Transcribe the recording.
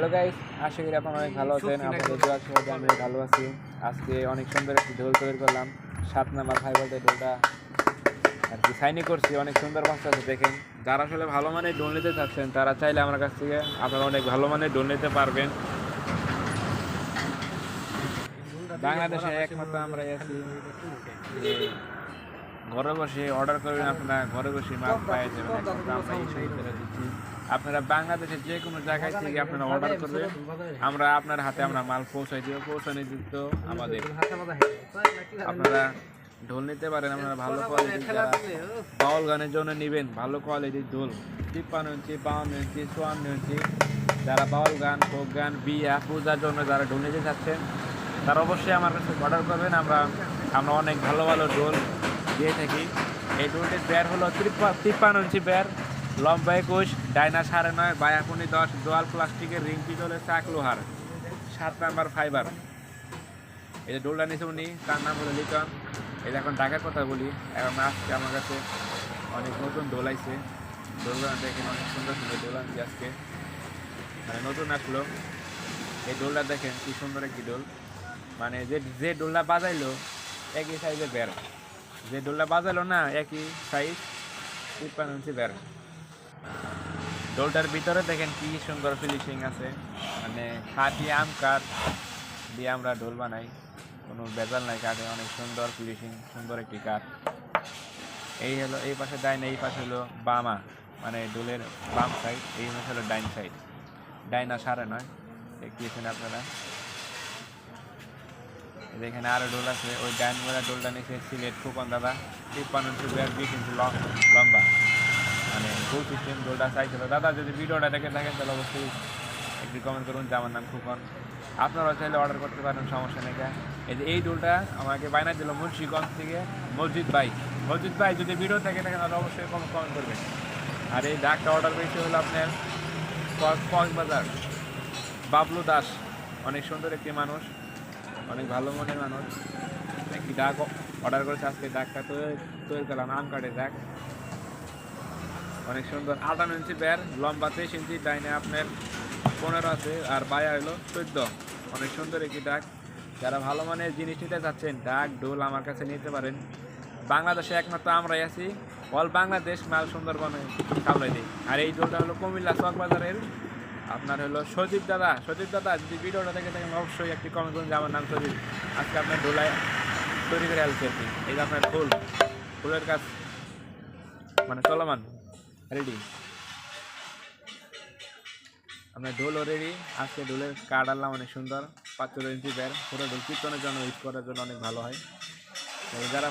Hello guys আশা করি আপনারা অনেক ভালো আছেন। আপনাদের দোয়া সহজে আমি ভালো আছি। আজকে অনেক সুন্দর একটি ঢোল তৈরি করলাম। সাত নাম্বার ফাইবারের ঢোলটা আর কি সাইনি করছি। অনেক সুন্দর বাচ্চা আছে দেখেন। যারা আসলে ভালো মানের ডোল নিতে চাচ্ছেন তারা চাইলে আমার কাছ থেকে আপনারা অনেক ভালো মানের ডোল নিতে পারবেন। বাংলাদেশে একমাত্র আমরা আছি। ঘরে বসে অর্ডার করবেন আপনারা ঘরে বসে মাছ পাই যাবেন। আমরা এই সুবিধাটা দিচ্ছি। আপনারা বাংলাদেশের যে কোনো জায়গায় থেকে আপনারা অর্ডার করবেন। আমরা আপনার হাতে আমরা মাল পৌঁছাই দিব পৌঁছানো দিত আমাদের। আপনারা ঢোল নিতে পারেন আপনারা ভালো কোয়ালিটির যারা বাউল গানের জন্য নেবেন ভালো কোয়ালিটির ঢোল। তিপ্পান্ন ইঞ্চি বাউন্ন ইঞ্চি চুয়ান্ন ইঞ্চি। যারা বাউল গান ফোক গান বিয়া পূজার জন্য যারা ঢোল নিতে চাচ্ছেন তারা অবশ্যই আমার কাছে অর্ডার করবেন। আমরা আমরা অনেক ভালো ভালো ঢোল দিয়ে থাকি। এই ঢোলটির ব্যার হলো তিপ্পা- তিপ্পান্ন ইঞ্চি ব্যার লম্বা একুশ, ডাইনা সাড়ে নয় বায়াপুনি দশ, দোয়াল প্লাস্টিকের রিং পিতলে চাক লোহার। সাত নাম্বার ফাইবার। এই যে ডোলটা নিয়েছে উনি, তার নাম হলো লিটন। এই এখন ঢাকার কথা বলি, এখন আজকে আমার কাছে অনেক নতুন ডোল আইছে। ডোলগুলো দেখেন অনেক সুন্দর সুন্দর আনছি আজকে। মানে নতুন আসলো। এই ডোলটা দেখেন কি সুন্দর একটি ডোল। মানে যে যে ডোলটা বাজাইলো, একই সাইজের বের যে ডোলটা বাজাইলো না, একই সাইজ তিপ্পান্ন ইঞ্চি বের ডোলটার ভিতরে দেখেন কি সুন্দর ফিনিশিং আছে। মানে খাঁটি আম কাঠ দিয়ে আমরা ঢোল বানাই। কোনো বেজাল নাই কাঠে, অনেক সুন্দর ফিনিশিং সুন্দর একটি কাঠ। এই হলো, এই পাশে ডাইন, এই পাশে হলো বামা মানে ডোলের বাম সাইড এই পাশে হলো ডাইন সাইড ডাইনা সারে নয়, দেখিয়েছেন আপনারা। এখানে আরও ডোল আছে, ওই ডাইন বেলা ডোলটা নিচে সিলেট ফুকন দাদা, তিপ্পান্ন ব্যাগ বিশ ইঞ্চি লম্বা। মানে ফুল সিস্টেম ডোলটা চাইছিল দাদা, যদি ভিডিওটা দেখে থাকেন, তাহলে অবশ্যই একটু কমেন্ট করুন যে আমার নাম ফুকন আপনারা চাইলে অর্ডার করতে পারেন, সমস্যা নেই এই যে, এই ডোলটা আমাকে বায়না দিল মুন্সিগঞ্জ থেকে মসজিদ ভাই। মসজিদ ভাই, যদি ভিডিও থাকে থাকেন, তাহলে অবশ্যই কমেন্ট করবেন। আর এই ডাকটা অর্ডার পেয়েছে হলো আপনার কক্সবাজার। বাবলু দাস। অনেক সুন্দর একটি মানুষ, অনেক ভালো মনের মানুষ। একটি ডাক অর্ডার করেছে আজকে, ডাকটা তৈরি তৈরি করলাম আম কার্ডের ডাক অনেক সুন্দর আটান্ন ইঞ্চি ব্যার, লম্বা তেইশ ইঞ্চি, ডাইনে আপনার পনেরো আছে, আর বায়া হলো চোদ্দ। অনেক সুন্দর একটি ডাক। যারা ভালো মানের জিনিস নিতে চাচ্ছেন, ডাক ডোল আমার কাছে নিতে পারেন। বাংলাদেশে একমাত্র আমরাই আছি। অল বাংলাদেশ মাল সুন্দরবনে সামলাই দিই আর এই ডোলটা হলো কুমিল্লা চকবাজারের আপনার হলো সজীব দাদা। সজীব দাদা, যদি ভিডিওটা দেখে থাকেন, অবশ্যই একটি কমেন্ট করুন যে আমার নাম সজীব। আজকে আপনার ডোলায় তৈরি করে আলছি আর কি। এই যে আপনার ফুল ফুলের কাজ মানে চলমান। রেডি আমরা ঢোল রেডি আজকে ঢোলের কাঠ আনলাম, অনেক সুন্দর। পাঁচ ইঞ্চি ব্যার পুরো ঢোল কীর্তনের জন্য ইউজ করার জন্য অনেক ভালো হয়। যারা